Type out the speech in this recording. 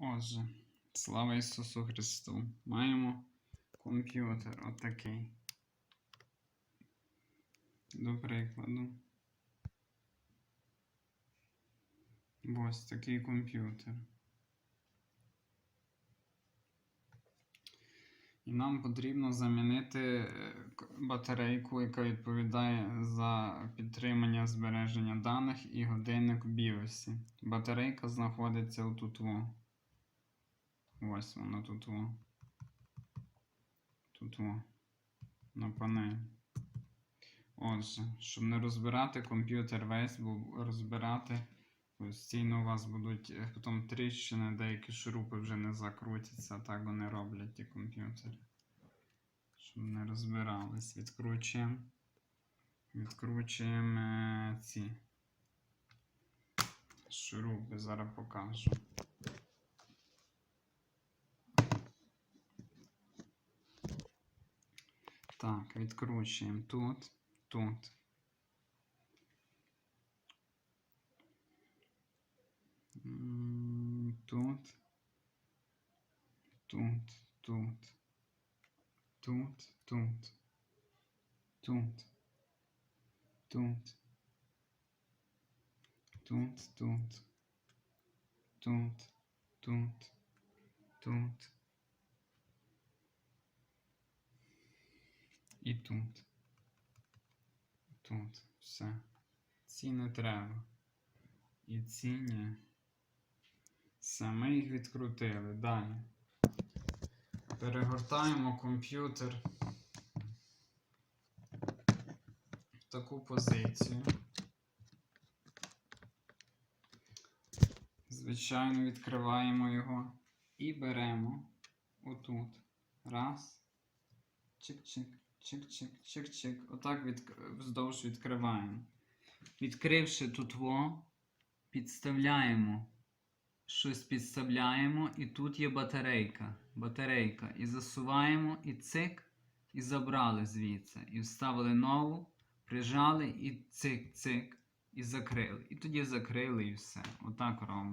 Отже, слава Ісусу Христу. Маємо комп'ютер отакий. До прикладу. Ось такий комп'ютер. І нам потрібно замінити е, батарейку, яка відповідає за підтримання збереження даних і годинник в BIOS. Батарейка знаходиться отут. Ось вона тут. во. Тут во. на панелі. Отже, щоб не розбирати комп'ютер весь, бо розбирати постійно у вас будуть е, потім тріщини, деякі шурупи вже не закрутяться, так вони роблять ті комп'ютери. Щоб не розбирались. Відкручуємо. Відкручуємо е, ці шурупи, зараз покажу. Так, відкручуємо тут, тут. Тут. Тут, тут. Тут, тут. Тут. Тут. Тут, тут. Тут, тут. Тут. І тут. Тут. Все. Ці не треба. І ці ні. Все, ми їх відкрутили. Далі. Перегортаємо комп'ютер в таку позицію. Звичайно, відкриваємо його і беремо отут. Раз. Чик-чик, чик-чик, чик-чик. Отак від... вздовж відкриваємо. Відкривши тут во, підставляємо. Щось підставляємо, і тут є батарейка. Батарейка. І засуваємо, і цик, і забрали звідси. І вставили нову, прижали, і цик-цик, і закрили. І тоді закрили, і все. Отак робимо.